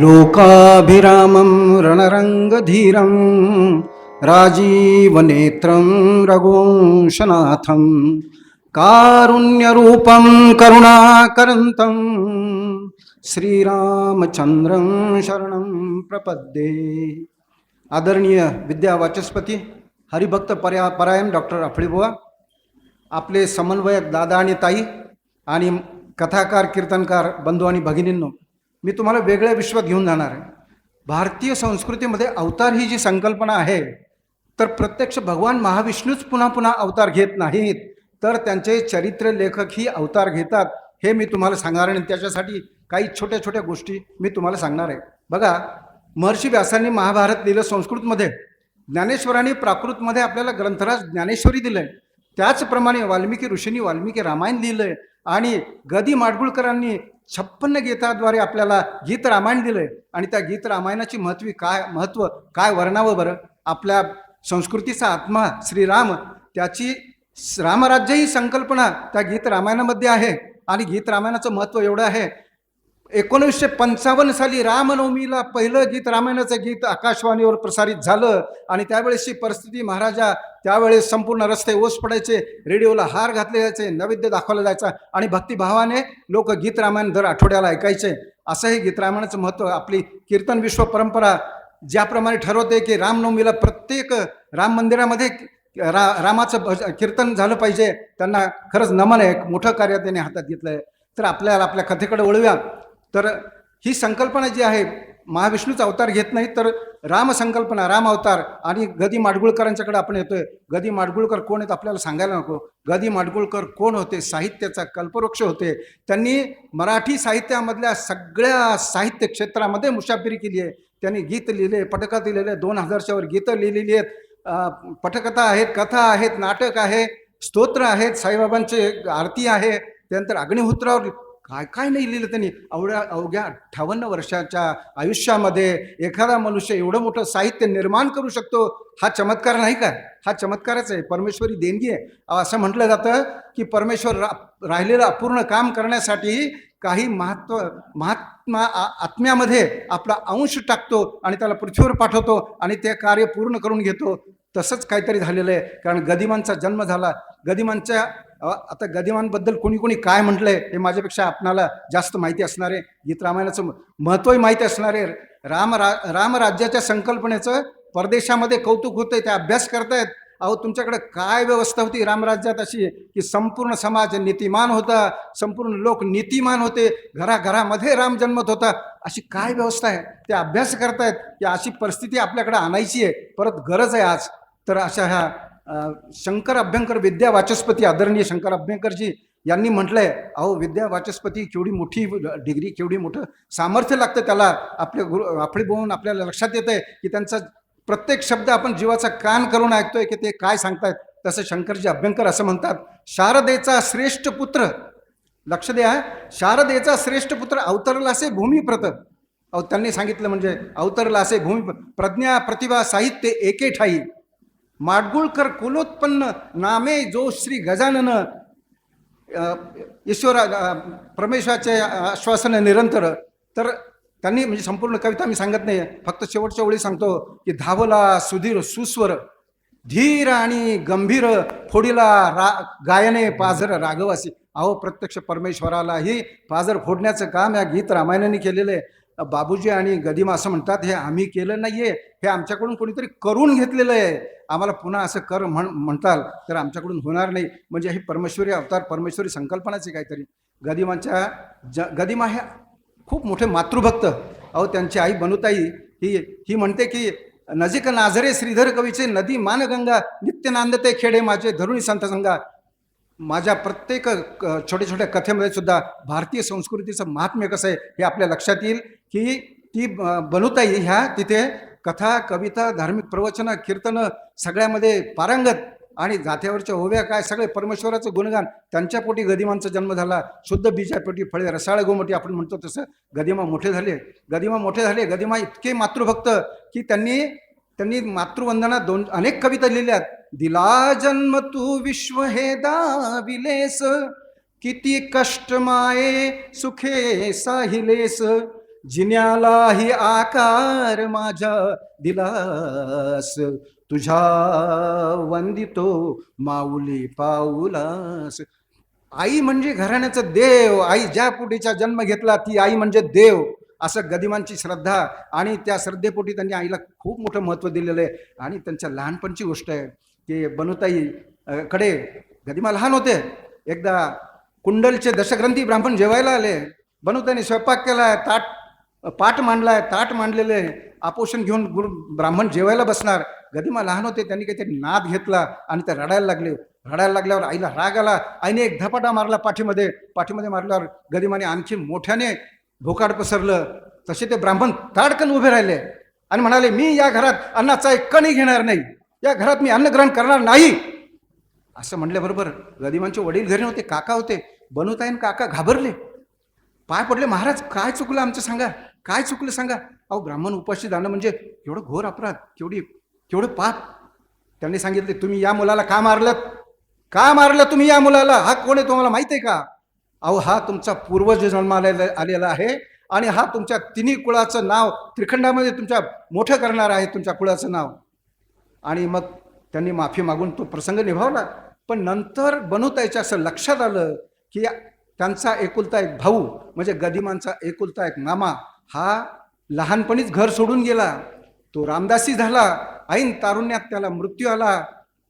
लोकाभिरामं रणरङ्गधीरं राजीवनेत्रं रघुवंशनाथं कारुण्यरूपं करुणाकरन्तं श्रीरामचन्द्रं शरणं प्रपद्ये। आदरणीय विद्या वाचस्पती हरिभक्त पर्या परायण डॉक्टर अफळीबुवा आपले समन्वयक दादा आणि ताई आणि कथाकार कीर्तनकार बंधू आणि भगिनींनो मी तुम्हाला वेगळ्या विश्वात घेऊन जाणार आहे. भारतीय संस्कृतीमध्ये अवतार ही जी संकल्पना आहे तर प्रत्यक्ष भगवान महाविष्णूच पुन्हा पुन्हा अवतार घेत नाहीत. तर त्यांचे चरित्र लेखकही अवतार घेतात हे मी तुम्हाला सांगणार आणि त्याच्यासाठी काही छोट्या छोट्या गोष्टी मी तुम्हाला सांगणार आहे. बघा महर्षी व्यासांनी महाभारत लिहिलं संस्कृतमध्ये. ज्ञानेश्वरांनी प्राकृतमध्ये आपल्याला ग्रंथराज ज्ञानेश्वरी दिलंय. त्याचप्रमाणे वाल्मिकी ऋषींनी वाल्मिकी रामायण लिहिलंय. आणि गदी माडगुळकरांनी छप्पन्न गीताद्वारे आपल्याला गीत रामायण दिलंय. आणि त्या गीत रामायणाची महत्वी काय महत्त्व काय वर्णावं बरं? आपल्या संस्कृतीचा आत्मा श्रीराम त्याची रामराज्य ही संकल्पना त्या गीत रामायणामध्ये आहे. आणि गीत रामायणाचं महत्त्व एवढं आहे एकोणीसशे पंचावन्न साली रामनवमीला पहिलं गीत रामायणाचं गीत आकाशवाणीवर प्रसारित झालं आणि त्यावेळेसची परिस्थिती महाराजा त्यावेळेस संपूर्ण रस्ते ओस पडायचे रेडिओला हार घातले जायचे नैवेद्य दाखवला जायचा आणि भक्तिभावाने लोक गीत रामायण दर आठवड्याला ऐकायचे. असं हे गीत रामायणाचं महत्त्व आपली कीर्तन विश्व परंपरा ज्याप्रमाणे ठरवते की रामनवमीला प्रत्येक राम मंदिरामध्ये रा रामाचं भज कीर्तन झालं पाहिजे. त्यांना खरंच नमन आहे एक मोठं कार्य त्यांनी हातात घेतलं आहे तर आपल्याला आपल्या कथेकडे वळूया. तर ही संकल्पना जी आहे महाविष्णूचा अवतार घेत नाही तर राम संकल्पना राम अवतार आणि गदी माडगुळकरांच्याकडे आपण येतोय. गदी माडगुळकर कोण आहेत आपल्याला सांगायला नको. गदी माडगुळकर कोण होते? साहित्याचा कल्पवृक्ष होते. त्यांनी मराठी साहित्यामधल्या सगळ्या साहित्य क्षेत्रामध्ये मुसाफिरी केली आहे. त्यांनी गीत लिहिले पटकथा लिहिलेले दोन हजारच्यावर गीतं लिहिलेली आहेत. पटकथा आहेत कथा आहेत नाटक आहे स्तोत्र आहेत साईबाबांचे आरती आहे. त्यानंतर अग्निहोत्रावर काय काय नाही लिहिलं त्यांनी. अवघ्या अवघ्या अठ्ठावन्न वर्षाच्या आयुष्यामध्ये एखादा मनुष्य एवढं मोठं साहित्य निर्माण करू शकतो हा चमत्कार नाही काय हा चमत्कारच आहे. परमेश्वरी देणगी आहे. असं म्हटलं जातं की परमेश्वर रा राहिलेलं अपूर्ण काम करण्यासाठी काही महत्त्व महात्मा आ- आत्म्यामध्ये आपला अंश टाकतो आणि त्याला पृथ्वीवर पाठवतो आणि ते कार्य पूर्ण करून घेतो. तसंच काहीतरी झालेलं आहे. कारण गदिमांचा जन्म झाला. गदिमांच्या आता गदिमांबद्दल कोणी कोणी काय म्हटलंय हे माझ्यापेक्षा आपणाला जास्त माहिती असणार आहे गीत रामायणाचं महत्त्वही माहिती असणार आहे राम रा रामराज्याच्या संकल्पनेचं परदेशामध्ये कौतुक होतंय ते अभ्यास करतायत. अहो तुमच्याकडे काय व्यवस्था होती रामराज्यात अशी की संपूर्ण समाज नीतिमान होता संपूर्ण लोक नीतिमान होते घराघरामध्ये राम जन्मत होता अशी काय व्यवस्था आहे? ते अभ्यास करतायत की अशी परिस्थिती आपल्याकडे आणायची आहे परत गरज आहे आज. तर अशा ह्या शंकर अभ्यंकर विद्या वाचस्पती आदरणीय शंकर अभ्यंकरजी यांनी म्हटलंय अहो विद्या वाचस्पती केवढी मोठी डिग्री केवढी मोठं सामर्थ्य लागतं त्याला आपल्या गुरु आपली बोलून आपल्याला लक्षात येत आहे की त्यांचा प्रत्येक शब्द आपण जीवाचा कान करून ऐकतोय की ते काय सांगतायत. तसं शंकरजी अभ्यंकर असं म्हणतात शारदेचा श्रेष्ठ पुत्र लक्ष द्या शारदेचा श्रेष्ठ पुत्र अवतरला असे भूमिप्रत. अहो त्यांनी सांगितलं म्हणजे अवतरला असे भूमी प्रज्ञा प्रतिभा साहित्य एके ठाई माडगुळकर कुलोत्पन्न नामे जो श्री गजानन ईश्वरा परमेश्वराचे आश्वासन निरंतर. तर त्यांनी म्हणजे संपूर्ण कविता मी सांगत नाही फक्त शेवटच्या वेळी सांगतो की धावला सुधीर सुस्वर धीर आणि गंभीर फोडीला रा गायने पाझर राघवासी. अहो प्रत्यक्ष परमेश्वरालाही पाझर फोडण्याचं काम या गीत रामायणाने केलेलं आहे. बाबूजी आणि गदिमा असं म्हणतात हे आम्ही केलं नाहीये हे आमच्याकडून कोणीतरी करून घेतलेलं आहे. आम्हाला पुन्हा असं कर म्हण म्हणताल तर आमच्याकडून होणार नाही. म्हणजे ही परमेश्वरी अवतार परमेश्वरी संकल्पनाचे काहीतरी. गदिमाच्या ज गदिमा हे खूप मोठे मातृभक्त. अहो त्यांची आई बनूताई ही ही म्हणते की नजिक नाझरे श्रीधर कवीचे नदी मानगंगा नित्य नांदते खेडे माझे धरुणी संत संगा. माझ्या प्रत्येक छोट्या छोट्या कथेमध्ये सुद्धा भारतीय संस्कृतीचं महात्म्य कसं आहे हे आपल्या लक्षात येईल की ती ब- बनूताई ह्या तिथे कथा कविता धार्मिक प्रवचनं कीर्तनं सगळ्यामध्ये पारंगत आणि जात्यावरच्या ओव्या काय सगळे परमेश्वराचं गुणगान त्यांच्या पोटी गदिमांचा जन्म झाला शुद्ध बीजापोटी फळे रसाळ गोमटी आपण म्हणतो तसं गदिमा मोठे झाले गदिमा मोठे झाले गदिमा इतके मातृभक्त की त्यांनी त्यांनी मातृवंदना दोन अनेक कविता लिहिल्या दिला जन्म तू विश्व हे दाविलेस किती कष्ट माये सुखे साहिलेस. जिन्यालाही आकार माझ्या दिलास तुझ्या वंदितो माऊली पाऊलास. आई म्हणजे घराण्याचं देव आई ज्या पुढीचा जन्म घेतला ती आई म्हणजे देव. असं गदिमांची श्रद्धा आणि त्या श्रद्धेपोटी त्यांनी आईला खूप मोठं महत्त्व दिलेलं आहे. आणि त्यांच्या लहानपणची गोष्ट आहे की बनुताई कडे गदिमा लहान होते. एकदा कुंडलचे दशग्रंथी ब्राह्मण जेवायला आले. बनवताने स्वयंपाक केलाय ताट पाठ मांडलाय ताट मांडलेले आपोषण घेऊन गुरु ब्राह्मण जेवायला बसणार. गदिमा लहान होते त्यांनी काहीतरी नाद घेतला आणि ते रडायला लागले. रडायला लागल्यावर आईला राग आला. आईने एक धपाटा मारला पाठीमध्ये. पाठीमध्ये मारल्यावर गदिमाने आणखी मोठ्याने भोकाड पसरलं तसे ते ब्राह्मण ताडकन उभे राहिले आणि म्हणाले मी या घरात अन्नाचा एक कणी घेणार नाही. या घरात मी अन्न ग्रहण करणार नाही. असं म्हटल्याबरोबर गदिमांचे वडील घरी होते काका होते. बनवतायन काका घाबरले. पाय पडले महाराज काय चुकलं आमचं सांगा? काय चुकलं सांगा? अहो ब्राह्मण उपाशी जाणं म्हणजे एवढं घोर अपराध केवढी केवढं पाप. त्यांनी सांगितले तुम्ही या मुलाला का मारलं का मारलं तुम्ही या मुलाला? हा कोण आहे तुम्हाला माहिती आहे का? अहो हा तुमचा पूर्वज जन्माला आलेला आहे आणि हा तुमच्या तिन्ही कुळाचं नाव त्रिखंडामध्ये तुमच्या मोठं करणार आहे तुमच्या कुळाचं नाव. आणि मग त्यांनी माफी मागून तो प्रसंग निभावला. पण नंतर बनवतायच्या असं लक्षात आलं की त्यांचा एकुलता एक भाऊ म्हणजे गदिमांचा एकुलता एक मामा हा लहानपणीच घर सोडून गेला. तो रामदासी झाला. ऐन तारुण्यात त्याला मृत्यू आला.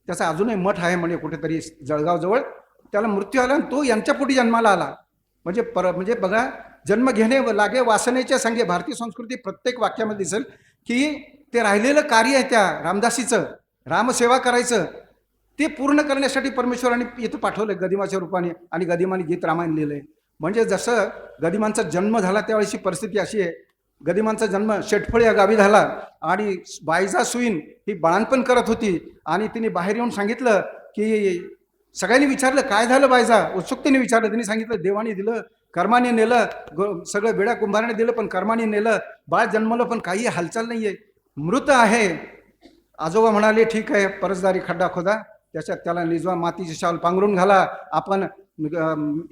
त्याचा अजूनही मठ आहे म्हणे कुठेतरी जळगावजवळ. त्याला मृत्यू आला आणि तो यांच्या पोटी जन्माला आला. म्हणजे पर म्हणजे बघा जन्म घेणे लागे वासनेच्या संगे भारतीय संस्कृती प्रत्येक वाक्यामध्ये दिसेल की ते राहिलेलं कार्य आहे त्या रामदासीचं रामसेवा करायचं. ते पूर्ण करण्यासाठी परमेश्वराने इथं पाठवलं गदिमाच्या रूपाने आणि गदिमाने गीत रामायण लिहिलंय. म्हणजे जसं गदिमांचा जन्म झाला त्यावेळेची परिस्थिती अशी आहे. गदिमांचा जन्म शेटफळी या गावी झाला आणि बायजा सुईन ही बाळणपण करत होती आणि तिने बाहेर येऊन सांगितलं की सगळ्यांनी विचारलं काय झालं बायजा उत्सुकतेने विचारलं त्यांनी सांगितलं देवाने दिलं कर्माने नेलं ग- सगळं बेड्या कुंभाराने दिलं पण कर्माने नेलं बाळ जन्मलं पण काही हालचाल नाहीये मृत आहे. आजोबा म्हणाले ठीक आहे परसदारी खड्डा खोदा त्याच्यात त्याला निजवा मातीची शाल पांघरून घाला आपण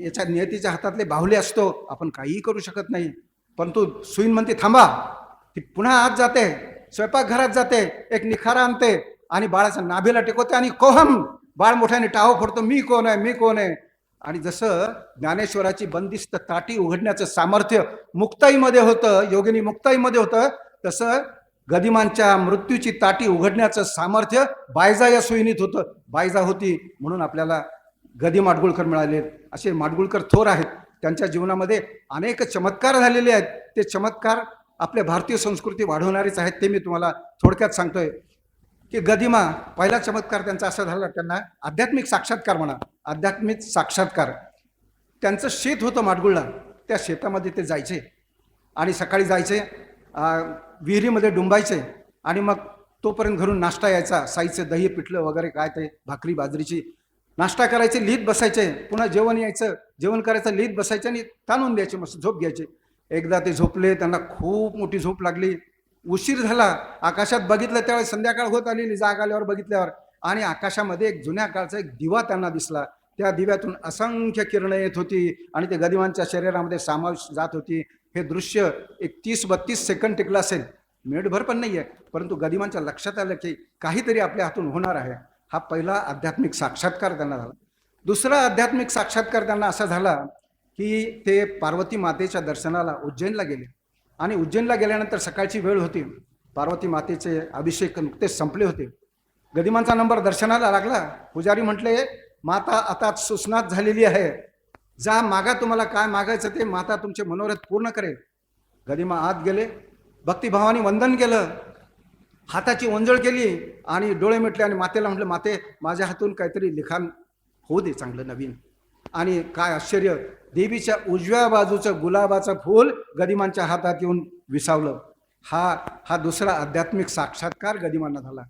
याच्या नियतीच्या हातातले बाहुले असतो आपण काहीही करू शकत नाही. परंतु सुईन म्हणते थांबा ती पुन्हा आत जाते स्वयंपाकघरात जाते एक निखारा आणते आणि बाळाच्या नाभेला टेकवते आणि कोहम बाळ मोठ्याने टाहो फोडतो मी कोण आहे मी कोण आहे? आणि जसं ज्ञानेश्वराची बंदिस्त ताटी उघडण्याचं सामर्थ्य मुक्ताईमध्ये होतं योगिनी मुक्ताईमध्ये होतं तसं गदिमांच्या मृत्यूची ताटी उघडण्याचं सामर्थ्य बायजा या सोयीनीत होतं. बायजा होती म्हणून आपल्याला गदी माडगुळकर मिळाले. असे माडगुळकर थोर आहेत. त्यांच्या जीवनामध्ये अनेक चमत्कार झालेले आहेत. ते चमत्कार आपल्या भारतीय संस्कृती वाढवणारेच आहेत ते मी तुम्हाला थोडक्यात सांगतोय. की गदिमा पहिला चमत्कार त्यांचा असा झाला त्यांना आध्यात्मिक साक्षात्कार म्हणा आध्यात्मिक साक्षात्कार. त्यांचं शेत होतं माडगुळला त्या शेतामध्ये ते जायचे. आणि सकाळी जायचे विहिरीमध्ये डुंबायचे. आणि मग तोपर्यंत घरून नाश्ता यायचा. साईचं दही पिठलं वगैरे काय ते भाकरी बाजरीची. नाश्ता करायचे लिहित बसायचे. पुन्हा जेवण यायचं. जेवण करायचं लिहित बसायचे आणि ताणून द्यायचे. मस्त झोप घ्यायचे. एकदा ते झोपले त्यांना खूप मोठी झोप लागली. उशीर झाला आकाशात बघितलं त्यावेळेस संध्याकाळ होत आलेली जाग आल्यावर बघितल्यावर. आणि आकाशामध्ये एक जुन्या काळचा एक दिवा त्यांना दिसला. त्या दिव्यातून असंख्य किरणं येत होती आणि ते गदिमांच्या शरीरामध्ये सामावेश जात होती. हे दृश्य एक तीस बत्तीस सेकंड टिकलं असेल. मिनिटभर पण नाही आहे परंतु गदिमांच्या लक्षात आलं की काहीतरी आपल्या हातून होणार आहे. हा पहिला आध्यात्मिक साक्षात्कार त्यांना झाला. दुसरा आध्यात्मिक साक्षात्कार त्यांना असा झाला की ते पार्वती मातेच्या दर्शनाला उज्जैनला गेले. आणि उज्जैनला गेल्यानंतर सकाळची वेळ होती. पार्वती मातेचे अभिषेक नुकतेच संपले होते. गदिमांचा नंबर दर्शनाला लागला. पुजारी म्हटले माता आता सुस्नात झालेली आहे. जा मागा तुम्हाला काय मागायचं ते माता तुमचे मनोरथ पूर्ण करेल गदिमा आत गेले. भक्तिभावाने वंदन केलं. हाताची वंजळ केली आणि डोळे मिटले आणि मातेला म्हटलं माते माझ्या हातून काहीतरी लिखाण होऊ दे चांगलं नवीन. आणि काय आश्चर्य देवीच्या उजव्या बाजूचं गुलाबाचं फूल गदिमांच्या हातात येऊन विसावलं. हा हा दुसरा आध्यात्मिक साक्षात्कार गदिमांना झाला.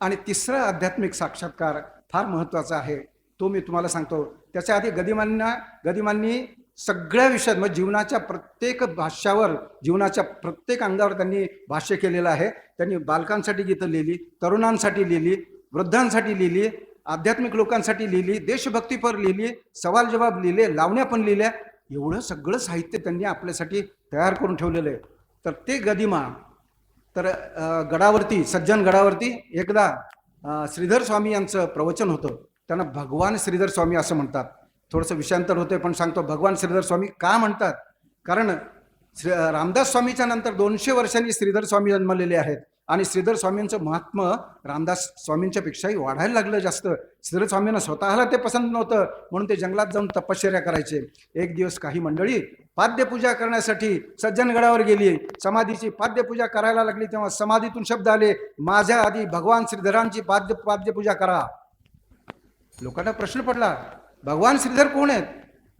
आणि तिसरा आध्यात्मिक साक्षात्कार फार महत्त्वाचा आहे. तो मी तुम्हाला सांगतो. त्याच्या आधी गदिमांना गदिमांनी सगळ्या विषयात म्हणजे जीवनाच्या प्रत्येक भाष्यावर जीवनाच्या प्रत्येक अंगावर त्यांनी भाष्य केलेलं आहे. त्यांनी बालकांसाठी गीतं लिहिली तरुणांसाठी लिहिली वृद्धांसाठी लिहिली आध्यात्मिक लोकांसाठी लिहिली देशभक्तीपर लिहिली सवाल जवाब लिहिले लावण्या पण लिहिल्या एवढं सगळं साहित्य त्यांनी आपल्यासाठी तयार करून ठेवलेलं आहे. तर ते गदिमा तर गडावरती सज्जन गडावरती एकदा श्रीधर स्वामी यांचं प्रवचन होतं. त्यांना भगवान श्रीधर स्वामी असं म्हणतात. थोडंसं विषयांतर होते पण सांगतो भगवान श्रीधर स्वामी का म्हणतात? कारण श्री रामदास स्वामीच्या नंतर दोनशे वर्षांनी श्रीधर स्वामी जन्मलेले आहेत. आणि श्रीधर स्वामींचं महात्म रामदास स्वामींच्या पेक्षाही वाढायला लागलं जास्त. श्रीधर स्वामींना स्वतःला ते पसंत नव्हतं म्हणून ते जंगलात जाऊन तपश्चर्या करायचे. एक दिवस काही मंडळी पाद्यपूजा करण्यासाठी सज्जनगडावर गेली. समाधीची पाद्यपूजा करायला लागली तेव्हा समाधीतून शब्द आले माझ्या आधी भगवान श्रीधरांची पाद्य पाद्यपूजा करा. लोकांना प्रश्न पडला भगवान श्रीधर कोण आहेत?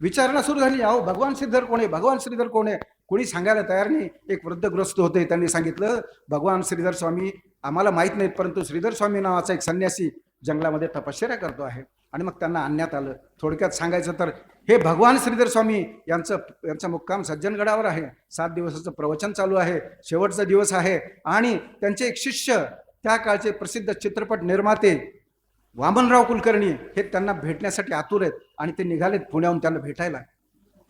विचारणा सुरू झाली अहो भगवान श्रीधर कोण आहे? भगवान श्रीधर कोण आहे? कोणी सांगायला तयार नाही. एक वृद्धग्रस्त होते त्यांनी सांगितलं भगवान श्रीधर स्वामी आम्हाला माहीत नाहीत परंतु श्रीधर स्वामी नावाचा एक संन्यासी जंगलामध्ये तपश्चर्या करतो आहे. आणि मग त्यांना आणण्यात आलं. थोडक्यात सांगायचं तर हे भगवान श्रीधर स्वामी यांचं यांचा मुक्काम सज्जनगडावर आहे. सात दिवसाचं प्रवचन चालू आहे. शेवटचा दिवस आहे. आणि त्यांचे एक शिष्य त्या काळचे प्रसिद्ध चित्रपट निर्माते वामनराव कुलकर्णी हे त्यांना भेटण्यासाठी आतुर आहेत आणि ते निघालेत पुण्याहून त्यांना भेटायला.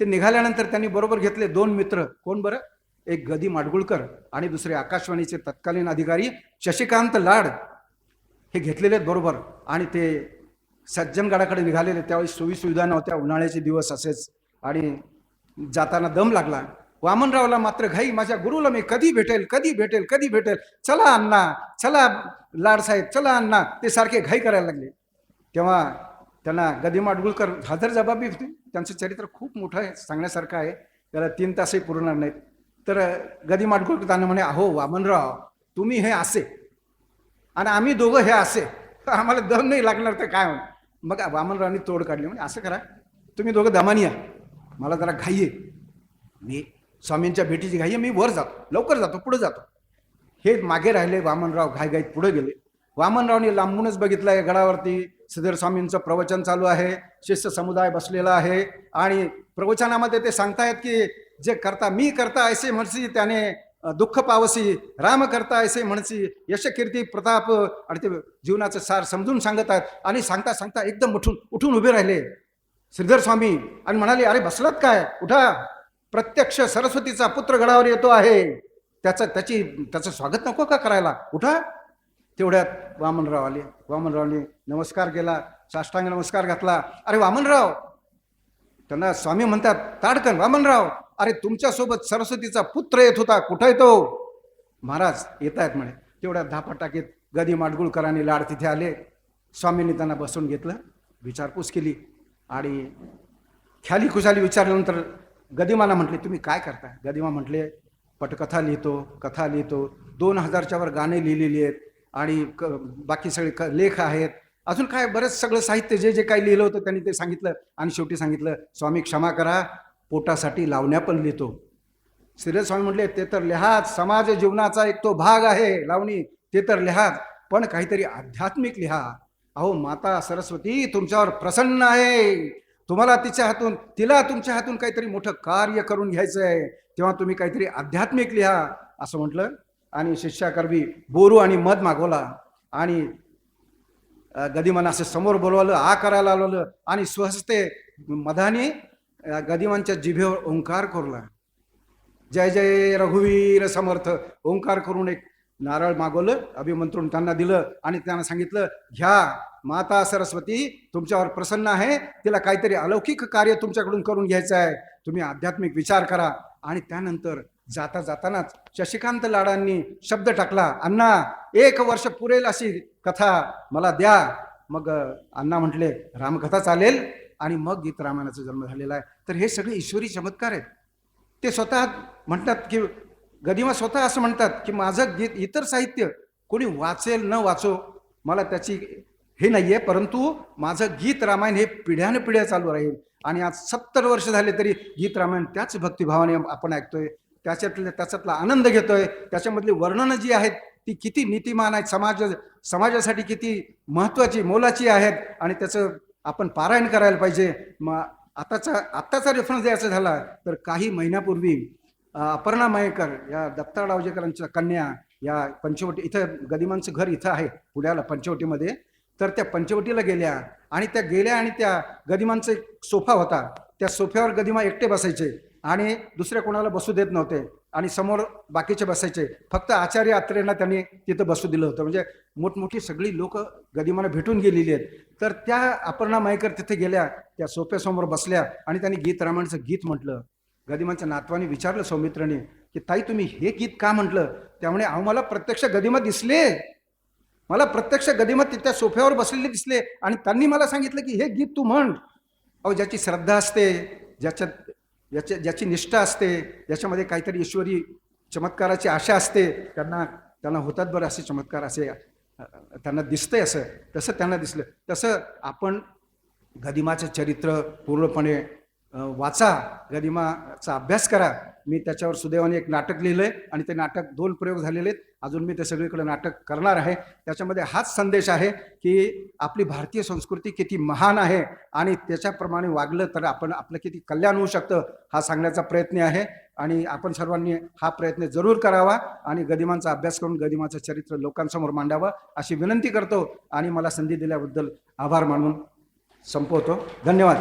ते निघाल्यानंतर त्यांनी बरोबर घेतले दोन मित्र. कोण बरं? एक गदी माडगुळकर आणि दुसरे आकाशवाणीचे तत्कालीन अधिकारी शशिकांत लाड. हे घेतलेले बरोबर. आणि ते सज्जनगडाकडे निघालेले. त्यावेळी सोयी सुविधा नव्हत्या. उन्हाळ्याचे दिवस असेच. आणि जाताना दम लागला. वामनरावला मात्र घाई माझ्या गुरुला मी कधी भेटेल? कधी भेटेल? कधी भेटेल? चला अण्णा. चला लाडसाहेब चला अण्णा. ते सारखे घाई करायला लागले. तेव्हा त्यांना गदी माडगुळकर हजर जबाबी होती त्यांचं चरित्र खूप मोठं आहे सांगण्यासारखं आहे. त्याला तीन तासही पुरणार नाहीत. तर गदी माडगुळकर त्यांना म्हणे अहो वामनराव तुम्ही हे असे. आणि आम्ही दोघं हे असे. तर आम्हाला दम नाही लागणार तर काय मग वामनरावांनी तोड काढली म्हणजे असं करा तुम्ही दोघं दमानी या. मला जरा घाई आहे. मी स्वामींच्या भेटीची घाई आहे मी वर जातो लवकर जातो पुढे जातो. हे मागे राहिले वामनराव घाईघाईत पुढे गेले. वामनरावने लांबूनच बघितलं आहे गडावरती. सिद्धर स्वामींचं प्रवचन चालू आहे. शिष्य समुदाय बसलेला आहे. आणि प्रवचनामध्ये ते सांगतायत की जे करता मी करता ऐसे म्हणसी त्याने दुःख पावसी राम करता ऐसे म्हणसी यशकीर्ती प्रताप आणि ते जीवनाचं सार समजून सांगत आहेत आणि सांगता सांगता एकदम उठून उठून उभे राहिले. श्रीधर स्वामी आणि म्हणाले अरे बसलात काय? उठा. प्रत्यक्ष सरस्वतीचा पुत्र गडावर येतो आहे. त्याचं त्याची त्याचं स्वागत नको का करायला? उठा. तेवढ्यात वामनराव आले. वामनरावने नमस्कार केला साष्टांग नमस्कार घातला. अरे वामनराव! त्यांना स्वामी म्हणतात ताडकन वामनराव! अरे तुमच्यासोबत सरस्वतीचा पुत्र येत होता. कुठं येतो महाराज येत आहेत म्हणे. तेवढ्या धापा टाकीत गदी माडगुळकरांनी लाड तिथे आले. स्वामींनी त्यांना बसून घेतलं विचारपूस केली आणि ख्याली खुशाली विचारल्यानंतर गदिमाला म्हटले तुम्ही काय करता गदिमा म्हटले पटकथा लिहितो कथा लिहितो. दोन हजारच्यावर गाणे लिहिलेली आहेत. आणि क बाकी सगळे क लेख आहेत. अजून काय बरंच सगळं साहित्य जे जे काही लिहिलं होतं त्यांनी ते सांगितलं. आणि शेवटी सांगितलं स्वामी क्षमा करा पोटासाठी लावण्या पण लिहितो. श्रीधर स्वामी म्हटले ते तर लिहाच समाज जीवनाचा एक तो भाग आहे लावणी ते तर लिहाच पण काहीतरी आध्यात्मिक लिहा. अहो माता सरस्वती तुमच्यावर प्रसन्न आहे. तुम्हाला तिच्या हातून तिला तुमच्या हातून काहीतरी मोठं कार्य करून घ्यायचं आहे तेव्हा तुम्ही काहीतरी आध्यात्मिक लिहा. असं म्हटलं. आणि शिष्याकरवी बोरू आणि मध मागवला आणि गदिमान असं समोर बोलवलं आ करायला लावलं आणि स्वहस्ते मधाने गदिमानच्या गदिमांच्या जिभेवर ओंकार कोरला. जय जय रघुवीर समर्थ. ओंकार करून एक नारळ मागवलं अभिमंत्रून त्यांना दिलं आणि त्यांना सांगितलं घ्या माता सरस्वती तुमच्यावर प्रसन्न आहे. तिला काहीतरी अलौकिक कार्य तुमच्याकडून करून घ्यायचं आहे. तुम्ही आध्यात्मिक विचार करा. आणि त्यानंतर जाता जातानाच शशिकांत लाडांनी शब्द टाकला अण्णा एक वर्ष पुरेल अशी कथा मला द्या. मग अण्णा म्हटले रामकथा चालेल आणि मग गीत रामायणाचा जन्म झालेला आहे. तर हे सगळे ईश्वरी चमत्कार आहेत. ते स्वतः म्हणतात की गदिमा स्वतः असं म्हणतात की माझं गीत इतर साहित्य कोणी वाचेल न वाचो मला त्याची हे नाही आहे परंतु माझं गीत रामायण हे पिढ्यानपिढ्या चालू राहील आणि आज सत्तर वर्ष झाले तरी गीत रामायण त्याच भक्तिभावाने आपण ऐकतोय त्याच्यातल्या त्याच्यातला आनंद घेतोय. त्याच्यामधली वर्णनं जी आहेत ती किती नीतिमान आहेत समाज समाजासाठी किती महत्त्वाची मोलाची आहेत आणि त्याचं आपण पारायण करायला पाहिजे. मग आताचा आत्ताचा रेफरन्स द्यायचा झाला तर काही महिन्यापूर्वी अपर्णा मयेकर या दत्ता डावजेकरांच्या कन्या या पंचवटी इथं गदिमांचं घर इथं आहे पुण्याला पंचवटीमध्ये. तर त्या पंचवटीला गेल्या आणि त्या गेल्या आणि त्या गदिमांचा एक सोफा होता. त्या सोफ्यावर गदिमा एकटे बसायचे. आणि दुसऱ्या कोणाला बसू देत नव्हते. आणि समोर बाकीचे बसायचे. फक्त आचार्य अत्रेंना त्यांनी तिथं बसू दिलं होतं. म्हणजे मोठमोठी सगळी लोक गदिमाला भेटून गेलेली आहेत. तर त्या अपर्णा मायकर तिथे गेल्या त्या सोप्यासमोर बसल्या आणि त्यांनी गीत रामायणचं गीत म्हटलं. गदिमाच्या नातवाने विचारलं सौमित्राने की ताई तुम्ही हे गीत का म्हटलं? त्यामुळे अहो मला प्रत्यक्ष गदिमा दिसले. मला प्रत्यक्ष गदिमा त्या सोफ्यावर बसलेले दिसले आणि त्यांनी मला सांगितलं की हे गीत तू म्हण. अहो ज्याची श्रद्धा असते ज्याच्यात याच्या ज्याची निष्ठा असते याच्यामध्ये काहीतरी ईश्वरी चमत्काराची आशा असते त्यांना त्यांना होतात बरं असे चमत्कार असे त्यांना दिसतंय असं. तसं त्यांना दिसलं. तसं आपण गदिमाचं चरित्र पूर्णपणे वाचा गदिमाचा अभ्यास करा. मी त्याच्यावर सुदैवाने एक नाटक लिहिलंय आणि ते नाटक दोन प्रयोग झालेले आहेत. अजून मी ते सगळीकडे नाटक करणार आहे. त्याच्यामध्ये हाच संदेश आहे की आपली भारतीय संस्कृती किती महान आहे आणि त्याच्याप्रमाणे वागलं तर आपण आपलं किती कल्याण होऊ शकतं हा सांगण्याचा प्रयत्न आहे. आणि आपण सर्वांनी हा प्रयत्न जरूर करावा आणि गदिमांचा अभ्यास करून गदिमाचं चरित्र लोकांसमोर मांडावं अशी विनंती करतो. आणि मला संधी दिल्याबद्दल आभार मानून संपवतो. धन्यवाद.